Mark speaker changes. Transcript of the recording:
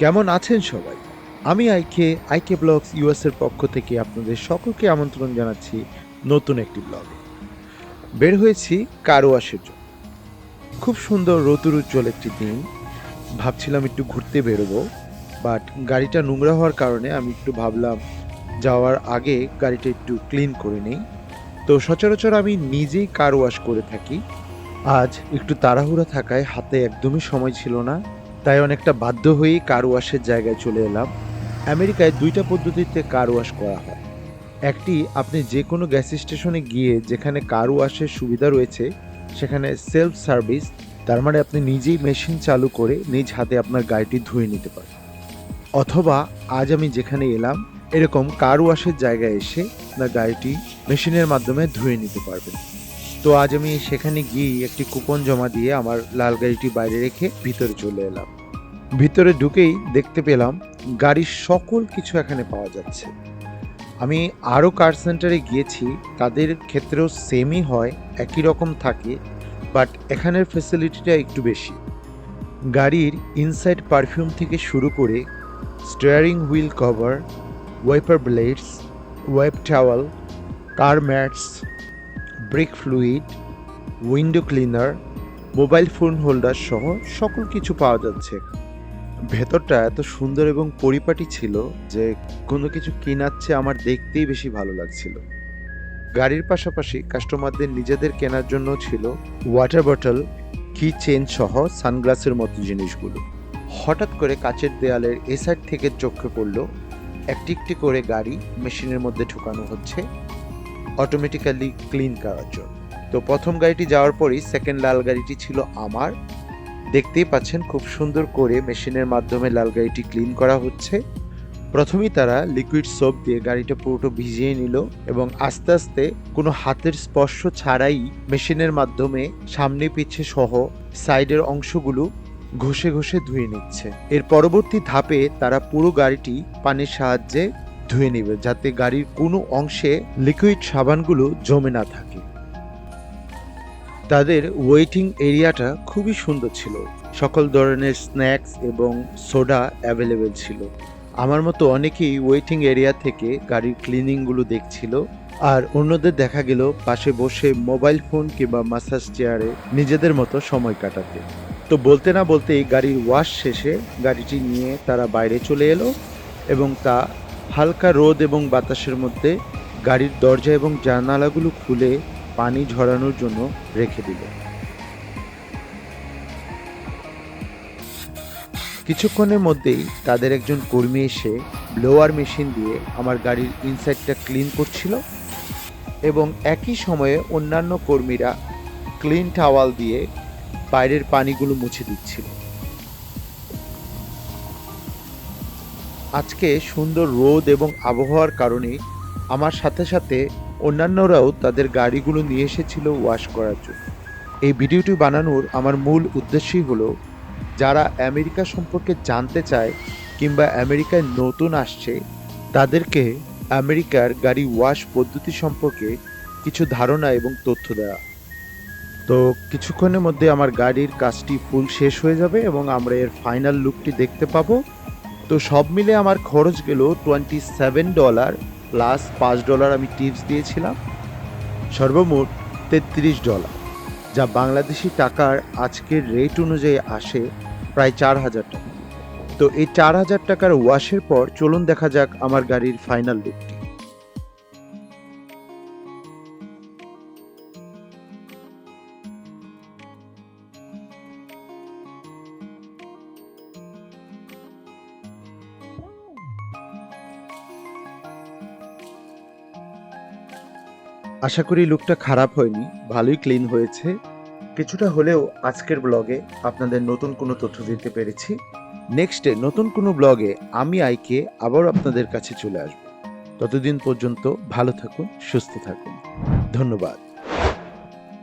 Speaker 1: কেমন আছেন সবাই? আমি আইকে আইকে ব্লগস ইউএস এর পক্ষ থেকে আপনাদের সকলকে আমন্ত্রণ জানাচ্ছি নতুন একটি ব্লগে বের হয়েছি কার ওয়াশের জন্য। খুব সুন্দর রতুরুজ্জ্বল একটি দিন। ভাবছিলাম একটু ঘুরতে বেরোবো বাট গাড়িটা নোংরা হওয়ার কারণে আমি একটু ভাবলাম যাওয়ার আগে গাড়িটা একটু ক্লিন করে নেই। তো সচরাচর আমি নিজেই কার ওয়াশ করে থাকি। আজ একটু তাড়াহুড়া থাকায় হাতে একদমই সময় ছিল না। তাই অনেকটা বাধ্য হয়েই কার ওয়াশের জায়গায় চলে এলাম। আমেরিকায় দুইটা পদ্ধতিতে কার ওয়াশ করা হয়। একটি, আপনি যে কোনো গ্যাস স্টেশনে গিয়ে যেখানে কার ওয়াশের সুবিধা রয়েছে, সেখানে সেলফ সার্ভিস, তার মানে আপনি নিজেই মেশিন চালু করে নিজ হাতে আপনার গাড়িটি ধুয়ে নিতে পারেন। অথবা, আজ আমি যেখানে এলাম, এরকম কার ওয়াশের জায়গায় এসে আপনার গাড়িটি মেশিনের মাধ্যমে ধুয়ে নিতে পারবেন। তো আজ আমি সেখানে গিয়ে একটি কুপন জমা দিয়ে আমার লাল গাড়িটি বাইরে রেখে ভিতরে চলে এলাম। ভিতরে ঢুকেই দেখতে পেলাম গাড়ির সকল কিছু এখানে পাওয়া যাচ্ছে। আমি আরও কার সেন্টারে গিয়েছি, তাদের ক্ষেত্রেও সেমই হয়, একই রকম থাকে বাট এখানের ফেসিলিটিটা একটু বেশি। গাড়ির ইনসাইড পারফিউম থেকে শুরু করে steering wheel cover wiper blades web towel car mats brake fluid window cleaner mobile phone holder সহ সকল কিছু পাওয়া যাচ্ছে। ভেতরটা এত সুন্দর এবং পরিপাটি ছিল যে কোনো কিছু কেনাচ্ছে আমার দেখতেই বেশি ভালো লাগছিল। গাড়ির পাশাপাশি কাস্টমারদের নিজেদের কেনার জন্য ছিল ওয়াটার বটল কি চেন সহ সানগ্লাসের মতো জিনিসগুলো। হঠাৎ করে কাচের দেয়ালের এ সাইড থেকে চোখে পড়ল একটি একটি করে গাড়ি মেশিনের মধ্যে ঢুকানো হচ্ছে অটোমেটিক্যালি ক্লিন করার জন্য। তো প্রথম গাড়িটি যাওয়ার পরই সেকেন্ড লাল গাড়িটি ছিল আমার দেখতেই পাচ্ছেন খুব সুন্দর করে মেশিনের মাধ্যমে লাল গাড়িটি ক্লিন করা হচ্ছে। প্রথমেই তারা লিকুইড সোপ দিয়ে গাড়িটা পুরোটা ভিজিয়ে নিল এবং আস্তে আস্তে কোনো হাতের স্পর্শ ছাড়াই মেশিনের মাধ্যমে সামনে পিছে সহ সাইডের অংশগুলো ঘষে ঘষে ধুয়ে নিচ্ছে। এর পরবর্তী ধাপে তারা পুরো গাড়িটি পানির সাহায্যে ধুয়ে নেবে যাতে গাড়ির কোনো অংশে লিকুইড সাবানগুলো জমে না থাকে। তাদের ওয়েটিং এরিয়াটা খুবই সুন্দর ছিল। সকল ধরনের স্ন্যাক্স এবং সোডা অ্যাভেলেবেল ছিল। আমার মতো অনেকেই ওয়েটিং এরিয়া থেকে গাড়ির ক্লিনিংগুলো দেখছিল। আর অন্যদের দেখা গেল পাশে বসে মোবাইল ফোন কিংবা মাসাজ চেয়ারে নিজেদের মতো সময় কাটাতে। তো বলতে না বলতেই গাড়ির ওয়াশ শেষে গাড়িটি নিয়ে তারা বাইরে চলে এলো এবং তা হালকা রোদ এবং বাতাসের মধ্যে গাড়ির দরজা এবং জানালাগুলো খুলে পানি ঝরানোর জন্য রেখে দিল। কিছুক্ষণের মধ্যেই তাদের একজন কর্মী এসে ব্লোয়ার মেশিন দিয়ে আমার গাড়ির ইনসাইডটা ক্লিন করছিল এবং একই সময়ে অন্যান্য কর্মীরা ক্লিন টাওয়াল দিয়ে বাইরের পানিগুলো মুছে দিচ্ছিল। আজকে সুন্দর রোদ এবং আবহাওয়ার কারণে আমার সাথে সাথে অন্যান্যরাও তাদের গাড়িগুলো নিয়ে এসেছিল ওয়াশ করার জন্য। এই ভিডিওটি বানানোর আমার মূল উদ্দেশ্যই হলো, যারা আমেরিকা সম্পর্কে জানতে চায় কিংবা আমেরিকায় নতুন আসছে, তাদেরকে আমেরিকার গাড়ি ওয়াশ পদ্ধতি সম্পর্কে কিছু ধারণা এবং তথ্য দেওয়া। তো কিছুক্ষণের মধ্যে আমার গাড়ির কাজটি ফুল শেষ হয়ে যাবে এবং আমরা এর ফাইনাল লুকটি দেখতে পাবো। তো সব মিলে আমার খরচ গেল টোয়েন্টি সেভেন ডলার প্লাস পাঁচ ডলার আমি টিপস দিয়েছিলাম। সর্বমোট তেত্রিশ ডলার যা বাংলাদেশি টাকার আজকের রেট অনুযায়ী আসে প্রায় চার হাজার টাকা। তো এই চার হাজার টাকার ওয়াশের পর চলুন দেখা যাক আমার গাড়ির ফাইনাল লুকটি আশা করি লুকটা খারাপ হয়নি, ভালোই ক্লিন হয়েছে। কিছুটা হলেও আজকের ব্লগে আপনাদের নতুন কোনো তথ্য দিতে পেরেছি। নেক্সটে নতুন কোনো ব্লগে আমি আইকে আবার আপনাদের কাছে চলে আসব। ততদিন পর্যন্ত ভালো থাকুন, সুস্থ থাকুন। ধন্যবাদ।